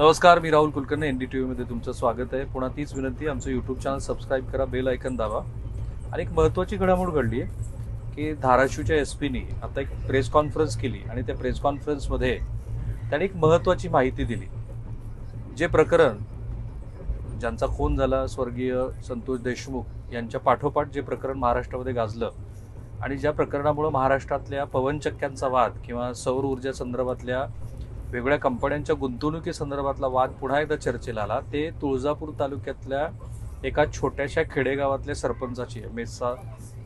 नमस्कार मी Rahul Kulkarni N D T व्हीमध्ये तुमचं स्वागत आहे. पुन्हा तीच विनंती आमचं यूट्यूब चॅनल सबस्क्राईब करा बेल ऐकन दाबा. आणि एक महत्त्वाची घडामोड घडली आहे की धाराशिवच्या एस पीनी आता एक प्रेस कॉन्फरन्स केली आणि त्या प्रेस कॉन्फरन्समध्ये त्याने एक महत्त्वाची माहिती दिली. जे प्रकरण ज्यांचा खून झाला स्वर्गीय संतोष देशमुख यांच्या पाठोपाठ जे प्रकरण महाराष्ट्रामध्ये गाजलं आणि ज्या प्रकरणामुळं महाराष्ट्रातल्या पवनचक्क्यांचा वाद किंवा सौर ऊर्जा संदर्भातल्या वेगळ्या कंपन्यांच्या गुंतवणुकी संदर्भातला वाद पुन्हा एकदा चर्चेला आला. ते तुळजापूर तालुक्यातल्या एका छोट्याशा खेडेगावातल्या सरपंचाची आहे. मेसा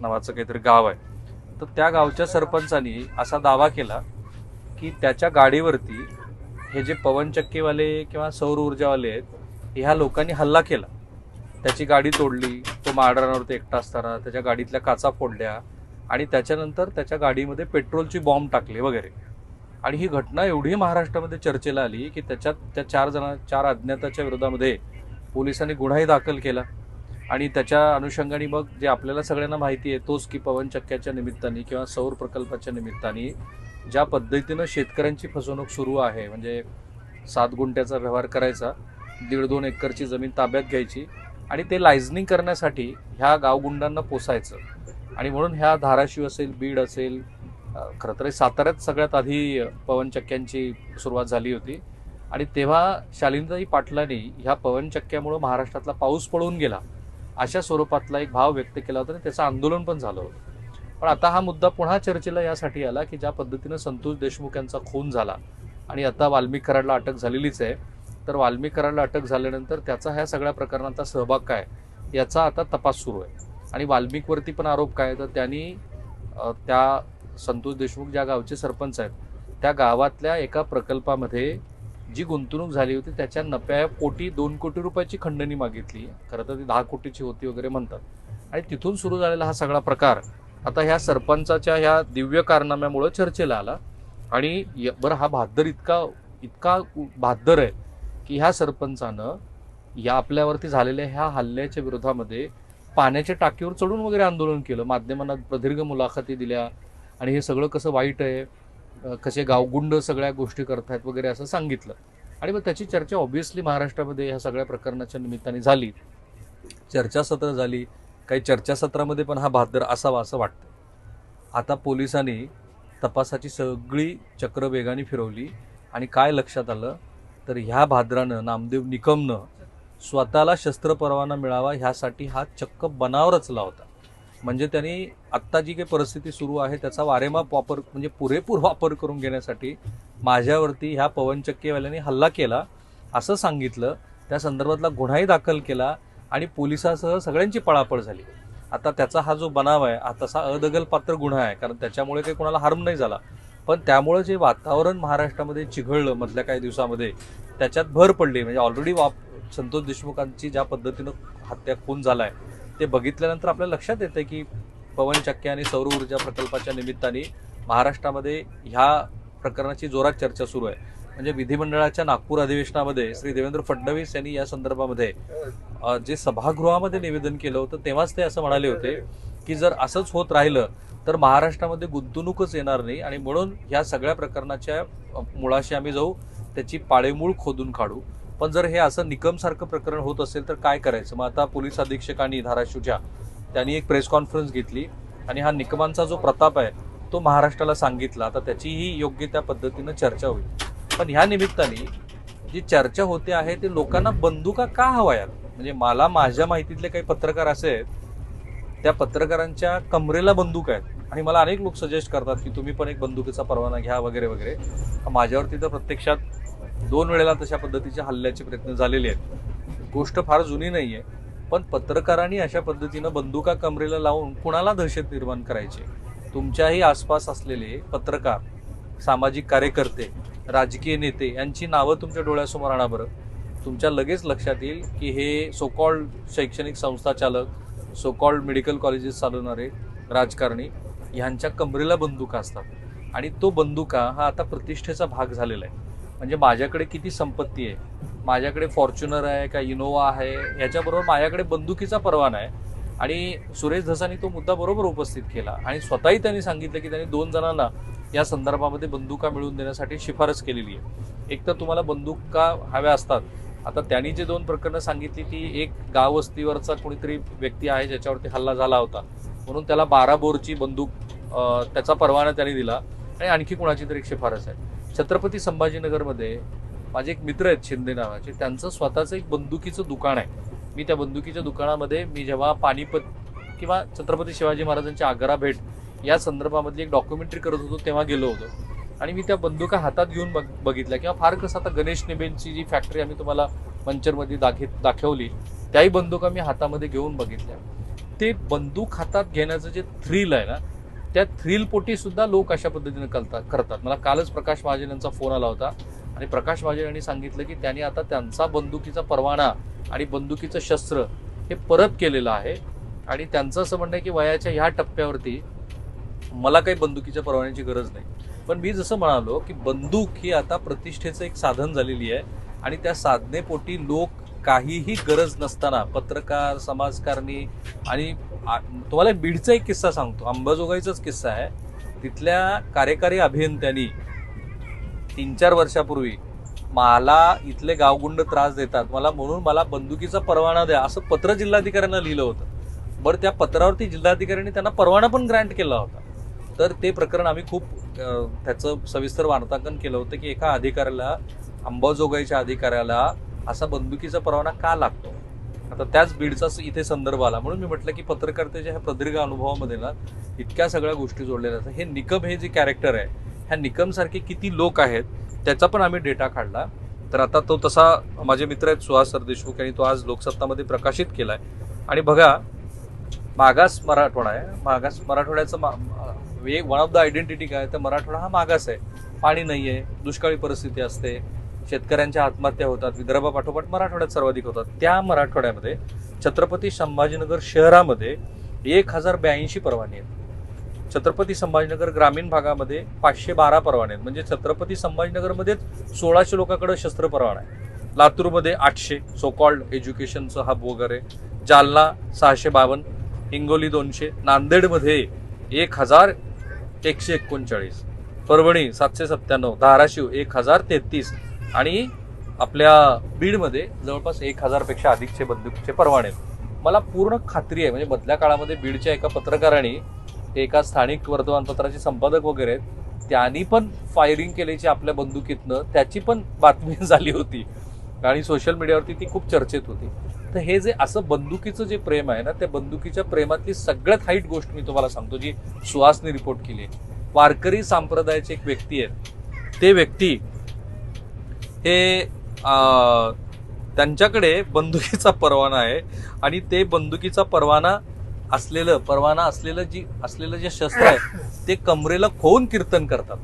नावाचं काहीतरी गाव आहे. तर त्या गावच्या सरपंचानी असा दावा केला की त्याच्या गाडीवरती हे जे पवनचक्कीवाले किंवा सौर ऊर्जावाले आहेत ह्या लोकांनी हल्ला केला. त्याची गाडी तोडली तो माळरानावरती एकटा असताना त्याच्या गाडीतल्या काचा फोडल्या आणि त्याच्यानंतर त्याच्या गाडीमध्ये पेट्रोलची बॉम्ब टाकले वगैरे. आणि ही घटना एवढी महाराष्ट्रामध्ये चर्चेला आली की त्याच्यात त्या चार जण चार अज्ञाताच्या विरोधामध्ये पोलिसांनी गुन्हाही दाखल केला. आणि त्याच्या अनुषंगाने मग जे आपल्याला सगळ्यांना माहिती आहे तोच की पवनचक्क्याच्या निमित्ताने किंवा सौर प्रकल्पाच्या निमित्ताने ज्या पद्धतीनं शेतकऱ्यांची फसवणूक सुरू आहे म्हणजे सात गुंठ्याचा व्यवहार करायचा दीड दोन एकरची जमीन ताब्यात घ्यायची आणि ते लायझनिंग करण्यासाठी ह्या गावगुंडांना पोसायचं. आणि म्हणून ह्या धाराशिव असेल बीड असेल खरं तर साताऱ्यात सगळ्यात आधी पवनचक्क्यांची सुरुवात झाली होती. आणि तेव्हा शालिनीताई पाटलांनी ह्या पवनचक्क्यामुळं महाराष्ट्रातला पाऊस पळून गेला अशा स्वरूपातला एक भाव व्यक्त केला होता आणि त्याचं आंदोलन पण झालं होतं. पण आता हा मुद्दा पुन्हा चर्चेला यासाठी आला की ज्या पद्धतीनं संतोष देशमुख यांचा खून झाला आणि आता वाल्मिक कराडला अटक झालेलीच आहे तर वाल्मिक कराडला अटक झाल्यानंतर त्याचा ह्या सगळ्या प्रकरणाचा सहभाग काय? याचा आता तपास सुरू आहे. आणि वाल्मिकवरती पण आरोप काय? तर त्यांनी त्या संतोष देशमुख ज्या गावचे सरपंच आहेत त्या गावातल्या एका प्रकल्पामध्ये जी गुंतवणूक झाली होती त्याच्या नफ्या कोटी दोन कोटी रुपयाची खंडणी मागितली. खरं तर ती दहा कोटीची होती वगैरे म्हणतात. आणि तिथून सुरू झालेला हा सगळा प्रकार आता ह्या सरपंचाच्या ह्या दिव्य कारनाम्यामुळं चर्चेला आला. आणि य- बरं हा भाद्दर इतका इतका बहादर आहे की ह्या सरपंचानं या आपल्यावरती झालेल्या ह्या हल्ल्याच्या विरोधामध्ये पाण्याच्या टाकीवर चढून वगैरे आंदोलन केलं. माध्यमांना प्रदीर्घ मुलाखती दिल्या. आणि हे सगळं कसं वाईट आहे कसे गावगुंड सगळ्या गोष्टी करतायत वगैरे असं सांगितलं. आणि मग त्याची चर्चा ऑब्व्हियसली महाराष्ट्रामध्ये ह्या सगळ्या प्रकरणाच्या निमित्ताने झाली. चर्चासत्र झाली. काही चर्चासत्रामध्ये पण हा बहादर असावा असं वाटतं. आता पोलिसांनी तपासाची सगळी चक्र वेगाने फिरवली आणि काय लक्षात आलं? तर ह्या भाद्रानं नामदेव निकमनं स्वतःला शस्त्र परवाना मिळावा ह्यासाठी हा चक्क बनाव रचला होता. म्हणजे त्यांनी आत्ता जी काही परिस्थिती सुरू आहे त्याचा वारेमाप वापर म्हणजे पुरेपूर वापर करून घेण्यासाठी माझ्यावरती ह्या पवनचक्कीवाल्यांनी हल्ला केला असं सांगितलं. त्या संदर्भातला गुन्हाही दाखल केला आणि पोलिसासह सगळ्यांची पळापळ झाली. आता त्याचा हा जो बनाव आहे हा तसा अदगलपात्र गुन्हा आहे कारण त्याच्यामुळे काही कोणाला हार्म नाही झाला. पण त्यामुळे जे वातावरण महाराष्ट्रामध्ये चिघळलं मधल्या काही दिवसामध्ये त्याच्यात भर पडली. म्हणजे ऑलरेडी वाप संतोष देशमुखांची ज्या पद्धतीनं हत्या खून झाला आहे ते बघितल्यानंतर आपल्या लक्षात येतं की पवन पवनचक्की आणि सौर ऊर्जा प्रकल्पाच्या निमित्ताने महाराष्ट्रामध्ये ह्या प्रकरणाची जोरात चर्चा सुरू आहे. म्हणजे विधिमंडळाच्या नागपूर अधिवेशनामध्ये श्री देवेंद्र फडणवीस यांनी या संदर्भामध्ये जे सभागृहामध्ये निवेदन केलं होतं तेव्हाच ते असं म्हणाले होते की जर असंच होत राहिलं तर महाराष्ट्रामध्ये गुंतवणूकच येणार नाही आणि म्हणून ह्या सगळ्या प्रकरणाच्या मुळाशी आम्ही जाऊ त्याची पाळेमूळ खोदून काढू. पण जर हे असं निकमसारखं प्रकरण होत असेल तर काय करायचं? मग आता पोलीस अधीक्षकांनी धाराशिवच्या त्यांनी एक प्रेस कॉन्फरन्स घेतली आणि हा निकमांचा जो प्रताप आहे तो महाराष्ट्राला सांगितला. आता त्याचीही योग्य त्या पद्धतीनं चर्चा होईल. पण ह्या निमित्ताने जी चर्चा होते आहे ते लोकांना बंदुका का हवायात? म्हणजे मला माझ्या माहितीतले काही पत्रकार असे आहेत त्या पत्रकारांच्या कमरेला बंदूक आहेत. आणि मला अनेक लोक सजेस्ट करतात की तुम्ही पण एक बंदुकीचा परवाना घ्या वगैरे वगैरे. माझ्यावरती तर प्रत्यक्षात दोन वेळेला तशा पद्धतीचे हल्ल्याचे प्रयत्न झालेले आहेत. गोष्ट फार जुनी नाही आहे पण पत्रकारांनी अशा पद्धतीनं बंदुका कमरेला लावून कुणाला दहशत निर्माण करायची? तुमच्याही आसपास असलेले पत्रकार सामाजिक कार्यकर्ते राजकीय नेते यांची नावं तुमच्या डोळ्यासमोर आणा बरं. तुमच्या लगेच लक्षात येईल की हे सोकॉल्ड शैक्षणिक संस्था चालक सोकॉल्ड मेडिकल कॉलेजेस चालवणारे राजकारणी ह्यांच्या कमरेला बंदुका असतात. आणि तो बंदुका हा आता प्रतिष्ठेचा भाग झालेला आहे. म्हणजे माझ्याकडे किती संपत्ती आहे? माझ्याकडे फॉर्च्युनर आहे का इनोवा आहे? याच्याबरोबर माझ्याकडे बंदुकीचा परवाना आहे. आणि सुरेश धसानी तो मुद्दा बरोबर उपस्थित केला. आणि स्वतःही त्यांनी सांगितलं की त्यांनी दोन जणांना या संदर्भामध्ये बंदुका मिळवून देण्यासाठी शिफारस केलेली आहे. एक तर तुम्हाला बंदुका हव्या असतात. आता त्यांनी जे दोन प्रकरणं सांगितली ती एक गाव वस्तीवरचा कोणीतरी व्यक्ती आहे ज्याच्यावरती हल्ला झाला होता. म्हणून त्याला बारा बोरची बंदूक त्याचा परवाना त्यांनी दिला. आणि आणखी कोणाची तरी शिफारस आहे. छत्रपती संभाजीनगरमध्ये माझे एक मित्र आहेत शिंदे नावाचे त्यांचं स्वतःचं एक बंदुकीचं दुकान आहे. मी त्या बंदुकीच्या दुकानामध्ये मी जेव्हा पानिपत किंवा छत्रपती शिवाजी महाराजांची आग्रा भेट या संदर्भामधली एक डॉक्युमेंटरी करत होतो तेव्हा गेलो होतो. आणि मी त्या बंदुका हातात घेऊन बघ बघितल्या किंवा फार कसं आता गणेश निबेंची जी फॅक्टरी आम्ही तुम्हाला मंचरमध्ये दाखित दाखवली त्याही बंदुका मी हातामध्ये घेऊन बघितल्या. ते बंदूक हातात घेण्याचं जे थ्रिल आहे ना त्या थ्रिलपोटी सुद्धा लोक अशा पद्धतीने करतात करतात. मला कालच प्रकाश महाजन यांचा फोन आला होता. आणि प्रकाश महाजन यांनी सांगितलं की त्यांनी आता त्यांचा बंदुकीचा परवाना आणि बंदुकीचं शस्त्र हे परत केलेलं आहे. आणि त्यांचं असं म्हणणं आहे की वयाच्या ह्या टप्प्यावरती मला काही बंदुकीच्या परवान्याची गरज नाही. पण मी जसं म्हणालो की बंदूक ही आता प्रतिष्ठेचं एक साधन झालेली आहे. आणि त्या साधनेपोटी लोक काहीही गरज नसताना पत्रकार समाजकारणी आणि तुम्हाला बीडचा एक किस्सा सांगतो. अंबाजोगाईचाच किस्सा आहे. तिथल्या कार्यकारी अभियंत्यांनी तीन चार वर्षापूर्वी मला इथले गावगुंड त्रास देतात. मला म्हणून मला बंदुकीचा परवाना द्या असं पत्र जिल्हाधिकाऱ्यांना लिहिलं होतं. बरं त्या पत्रावरती जिल्हाधिकाऱ्यांनी त्यांना परवाना पण ग्रँट केला होता. तर ते प्रकरण आम्ही खूप त्याचं सविस्तर वार्तांकन केलं होतं की एका अधिकाऱ्याला अंबाजोगाईच्या अधिकाऱ्याला असा बंदुकीचा परवाना का लागतो? आता त्याच बीडचा इथे संदर्भ आला. म्हणून मी म्हटलं की पत्रकारितेच्या ह्या प्रदीर्घ अनुभवामध्ये ना इतक्या सगळ्या गोष्टी जोडलेल्या असतात हे निकम हे जे कॅरेक्टर आहे ह्या निकमसारखे किती लोक आहेत त्याचा पण आम्ही डेटा काढला. तर आता तो तसा माझे मित्र आहेत सुहास सरदेशमुख यांनी तो आज लोकसत्तामध्ये प्रकाशित केला आहे आणि बघा मागास मराठवाडा आहे. मागास मराठवाड्याचं मा वन ऑफ द आयडेंटिटी काय तर मराठवाडा हा मागास आहे. पाणी नाही आहे दुष्काळी परिस्थिती असते. शेतकऱ्यांच्या आत्महत्या होतात विदर्भापाठोपाठ मराठवाड्यात सर्वाधिक होतात. त्या मराठवाड्यामध्ये छत्रपती संभाजीनगर शहरामध्ये एक हजार ब्याऐंशी परवाने आहेत. छत्रपती संभाजीनगर ग्रामीण भागामध्ये पाचशे बारा परवाने आहेत. म्हणजे छत्रपती संभाजीनगरमध्येच सोळाशे लोकांकडे शस्त्र परवाना आहे. लातूरमध्ये आठशे सो कॉल्ड एज्युकेशनचं हब वगैरे जालना सहाशे बावन्न हिंगोली दोनशे नांदेडमध्ये एक हजार एकशे एकोणचाळीस परभणी सातशे सत्त्याण्णव धाराशिव एक हजार तेहतीस आणि आपल्या बीडमध्ये जवळपास एक हजारपेक्षा अधिकचे बंदुकीचे परवाने. आहेत मला पूर्ण खात्री आहे म्हणजे मधल्या काळामध्ये बीडच्या एका पत्रकाराने एका स्थानिक वर्तमानपत्राचे संपादक वगैरे आहेत त्यांनी पण फायरिंग केल्याची आपल्या बंदुकीतनं त्याची पण बातमी झाली होती. आणि सोशल मीडियावरती ती खूप चर्चेत होती. तर हे जे असं बंदुकीचं जे प्रेम आहे ना त्या बंदुकीच्या प्रेमातली सगळ्यात हाईट गोष्ट मी तुम्हाला सांगतो जी सुहासने रिपोर्ट केली आहे. वारकरी संप्रदायाचे एक व्यक्ती आहेत ते व्यक्ती हे त्यांच्याकडे बंदुकीचा परवाना आहे आणि ते बंदुकीचा परवाना असलेलं परवाना असलेलं जी असलेलं जे शस्त्र आहे ते कमरेला खोवून कीर्तन करतात.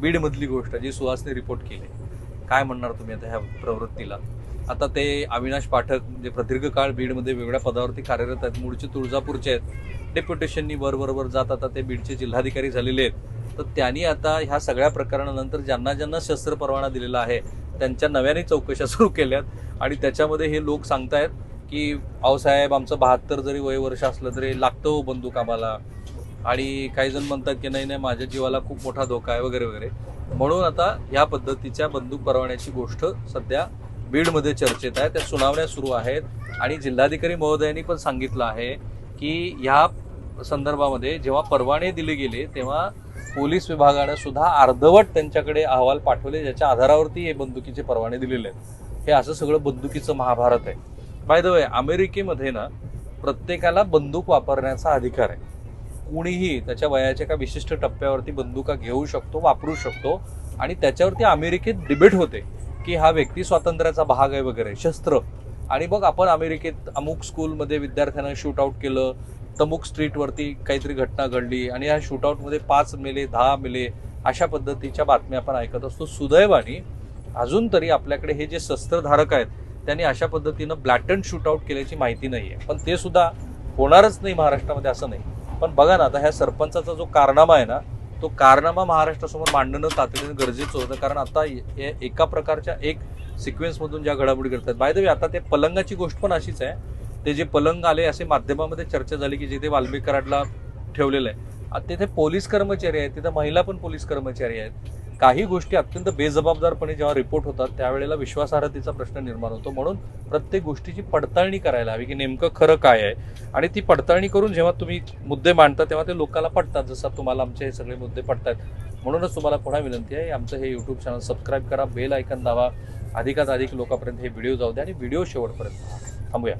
बीडमधली गोष्ट जी सुहासने रिपोर्ट केली. काय म्हणणार तुम्ही आता ह्या प्रवृत्तीला? आता ते अविनाश पाठक म्हणजे प्रदीर्घ काळ बीडमध्ये वेगळ्या पदावरती कार्यरत आहेत. मूळचे तुळजापूरचे आहेत. डेप्युटेशननी वर वर वर जात आता ते बीडचे जिल्हाधिकारी झालेले आहेत. तर त्यांनी आता ह्या सगळ्या प्रकरणानंतर ज्यांना ज्यांना शस्त्र परवाना दिलेला आहे त्यांच्या नव्याने चौकशा सुरू केल्यात. आणि त्याच्यामध्ये हे लोक सांगतायत की आऊसाहेब आमचं बहात्तर जरी वय वर्ष असलं तरी लागतं हो बंदूक आम्हाला. आणि काही जण म्हणतात की नाही नाही माझ्या जीवाला खूप मोठा धोका आहे वगैरे वगैरे. म्हणून आता या पद्धतीच्या बंदूक परवान्याची गोष्ट सध्या बीडमध्ये चर्चेत आहे. त्या सुनावण्या सुरू आहेत. आणि जिल्हाधिकारी महोदयांनी पण सांगितलं आहे की ह्या संदर्भामध्ये जेव्हा परवाने दिले गेले तेव्हा पोलीस विभागानं सुद्धा अर्धवट त्यांच्याकडे अहवाल पाठवले ज्याच्या आधारावरती हे बंदुकीचे परवाने दिलेले आहेत. हे असं सगळं बंदुकीचं महाभारत आहे. बाय द वे अमेरिकेमध्ये ना प्रत्येकाला बंदूक वापरण्याचा अधिकार आहे. कुणीही त्याच्या वयाच्या एका विशिष्ट टप्प्यावरती बंदुका घेऊ शकतो वापरू शकतो आणि त्याच्यावरती अमेरिकेत डिबेट होते की हा व्यक्ती स्वातंत्र्याचा भाग आहे वगैरे शस्त्र. आणि मग आपण अमेरिकेत अमुक स्कूलमध्ये विद्यार्थ्यांना शूट आउट केलं तमुक स्ट्रीटवरती काहीतरी घटना घडली आणि या शूटआउटमध्ये पाच मेले दहा मेले अशा पद्धतीच्या बातम्या आपण ऐकत असतो. सुदैवाने अजून तरी आपल्याकडे हे जे शस्त्रधारक आहेत त्यांनी अशा पद्धतीनं ब्लॅटन शूटआउट केल्याची माहिती नाही आहे पण ते सुद्धा होणारच नाही महाराष्ट्रामध्ये असं नाही. पण बघा ना आता ह्या सरपंचाचा जो कारनामा आहे ना तो कारनामा महाराष्ट्रासमोर मांडणं तातडीनं गरजेचं होतं. कारण आता हे एका प्रकारच्या एक सिक्वेन्समधून ज्या घडामोडी घडतात. बाय द वे आता ते पलंगाची गोष्ट पण अशीच आहे. ते जे पलंग आले असे माध्यमामध्ये चर्चा झाली की जिथे वाल्मिकराडला ठेवलेलं आहे. तिथे पोलीस कर्मचारी आहेत तिथे महिला पण पोलीस कर्मचारी आहेत. काही गोष्टी अत्यंत बेजबाबदारपणे जेव्हा रिपोर्ट होतात त्यावेळेला विश्वासार्हतेचा प्रश्न निर्माण होतो. म्हणून प्रत्येक गोष्टीची पडताळणी करायला हवी की नेमकं खरं काय आहे. आणि ती पडताळणी करून जेव्हा तुम्ही मुद्दे मांडता तेव्हा ते लोकांना पडतात जसं तुम्हाला आमचे हे सगळे मुद्दे पडतात म्हणूनच तुम्हाला पुन्हा विनंती आहे आमचं हे यूट्यूब चॅनल सबस्क्राईब करा बेल ऐकन दावा अधिकात अधिक लोकांपर्यंत हे व्हिडिओ जाऊ द्या आणि व्हिडिओ शेवटपर्यंत थांबूया.